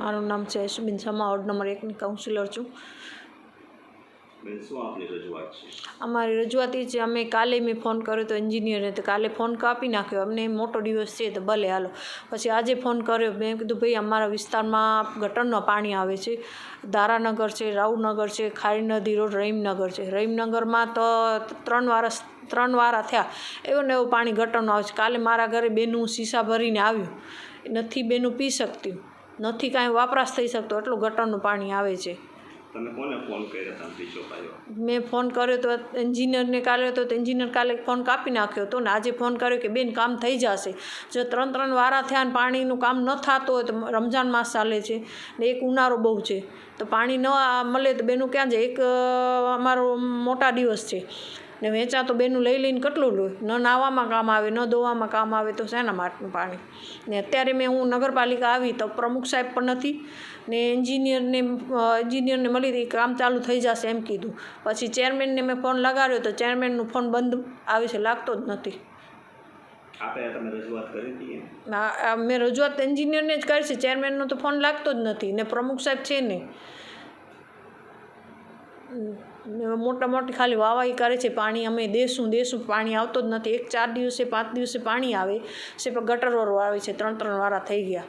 મારું નામ છે સુબિન શર્મા વોર્ડ નંબર એકની કાઉન્સિલર છું. અમારી રજૂઆત એ છે અમે કાલે મેં ફોન કર્યો તો એન્જિનિયરને તો કાલે ફોન કાપી નાખ્યો. અમને મોટો દિવસ છે તો ભલે હાલો. પછી આજે ફોન કર્યો. મેં કીધું ભાઈ અમારા વિસ્તારમાં ગટરનું પાણી આવે છે. દારાનગર છે રાવનગર છે ખારી નદી રોડ રહીમનગર છે. રહીમનગરમાં તો ત્રણ વારસ ત્રણ વારા થયા. એવું ને એવું પાણી ગટરનું આવે છે. કાલે મારા ઘરે બેનું શીશા ભરીને આવ્યું. નથી બેનું પી શકતી. નથી કાંઈ વપરાશ થઈ શકતો એટલું ગટરનું પાણી આવે છે. તમે કોને ફોન કર્યો તમે મેં ફોન કર્યો તો એન્જિનિયરને કાલે હતો તો એન્જિનિયર કાલે ફોન કાપી નાખ્યો હતો ને આજે ફોન કર્યો કે બેન કામ થઈ જશે. જો ત્રણ ત્રણ વારા થયા ને પાણીનું કામ ન થતું હોય તો રમજાન માસ ચાલે છે ને એક ઉનાળો બહુ છે. તો પાણી ન મળે તો બેનું ક્યાં જાય? એક અમારો મોટા દિવસ છે. ને વેચાતો બેનું લઈ લઈને કેટલું લો? ન નાવામાં કામ આવે ન ધોવામાં કામ આવે તો શેના માટનું પાણી? ને અત્યારે મેં હું નગરપાલિકા આવી તો પ્રમુખ સાહેબ પણ નથી. ને એન્જિનિયરને એન્જિનિયરને મળી હતી કામ ચાલુ થઈ જશે એમ કીધું. પછી ચેરમેનને મેં ફોન લગાડ્યો તો ચેરમેનનો ફોન બંધ આવે છે લાગતો જ નથી. મેં રજૂઆત એન્જિનિયરને જ કરી છે ચેરમેનનો તો ફોન લાગતો જ નથી ને પ્રમુખ સાહેબ છે નહીં. મોટા મોટી ખાલી વાવાઈ કરે છે, પાણી અમે દેશું દેશું, પાણી આવતો જ નથી. એક ચાર દિવસે, પાંચ દિવસે પાણી આવે છે પણ ગટરવાળું આવે છે, ત્રણ ત્રણ વારા થઈ ગયા.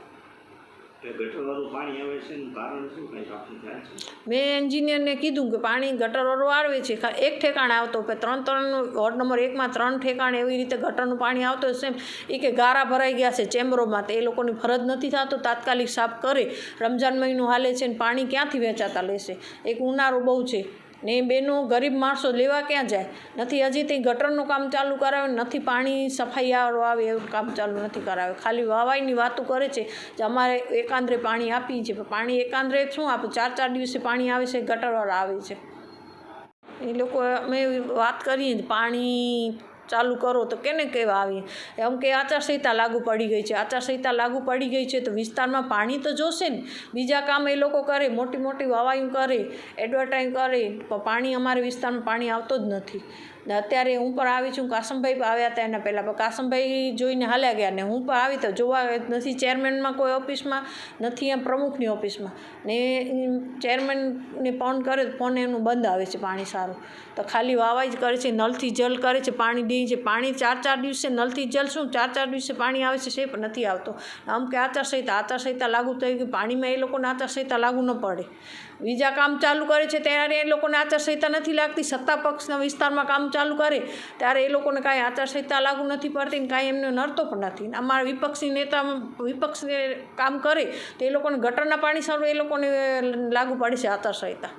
મેં એન્જિનિયરને કીધું કે પાણી ગટરવાળું આવે છે. એક ઠેકાણે આવતો કે ત્રણ ત્રણ વોર્ડ નંબર એકમાં ત્રણ ઠેકાણે એવી રીતે ગટરનું પાણી આવતું હશે એ કે ગારા ભરાઈ ગયા છે ચેમ્બરોમાં, તો એ લોકોની ફરજ નથી થતો. તાત્કાલિક સાફ કરે. રમજાન મહિનો હાલે છે ને પાણી ક્યાંથી વેચાતા લેશે? એક ઉનાળો બહુ છે. ને એ બહેનો ગરીબ માણસો લેવા ક્યાં જાય? નથી, હજી તે ગટરનું કામ ચાલુ કરાવે નથી પાણી સફાઈ વાળો આવે એવું કામ ચાલુ નથી કરાવે. ખાલી વાવાઈની વાતો કરે છે કે અમારે એકાંદ્રે પાણી આપીએ છીએ પણ પાણી એકાંદ્રે શું આપે? ચાર ચાર દિવસે પાણી આવે છે, ગટરવાળા આવે છે. એ લોકો અમે વાત કરીએ પાણી ચાલુ કરો તો કેને કહેવા આવીએ? એમ કે આચારસંહિતા લાગુ પડી ગઈ છે. આચારસંહિતા લાગુ પડી ગઈ છે તો વિસ્તારમાં પાણી તો જોશે ને. બીજા કામ એ લોકો કરે, મોટી મોટી વાવાયું કરે એડવર્ટાઈઝ કરે, પણ પાણી અમારે વિસ્તારમાં પાણી આવતો જ નથી. ને અત્યારે હું પણ આવી છું. કાસમભાઈ આવ્યા હતા એના પહેલાં. પણ કાસમભાઈ જોઈને હાલ્યા ગયા ને હું પણ આવી તો જોવા નથી. ચેરમેનમાં કોઈ ઓફિસમાં નથી એમ પ્રમુખની ઓફિસમાં. ને ચેરમેનને ફોન કરે તો ફોન એનું બંધ આવે છે પાણી સારું. તો ખાલી વાવાઈ જ કરે છે નલથી જલ કરે છે, પાણી દે છે. પાણી ચાર ચાર દિવસે નલથી જલ શું? ચાર ચાર દિવસે પાણી આવે છે પણ નથી આવતો. આમ કે આચારસંહિતા આચારસંહિતા લાગુ થઈ ગઈ પાણીમાં એ લોકોને આચારસંહિતા લાગુ ન પડે. બીજા કામ ચાલુ કરે છે, ત્યારે એ લોકોને આચારસંહિતા નથી લાગતી. સત્તા પક્ષના વિસ્તારમાં કામ ચાલુ કરે, ત્યારે એ લોકોને કાંઈ આચારસંહિતા લાગુ નથી પડતી ને કાંઈ એમને નડતો પણ નથી. અમારા વિપક્ષી નેતા વિપક્ષને કામ કરે, તો એ લોકોને ગટરના પાણી સારું એ લોકોને લાગુ પડે છે આચારસંહિતા.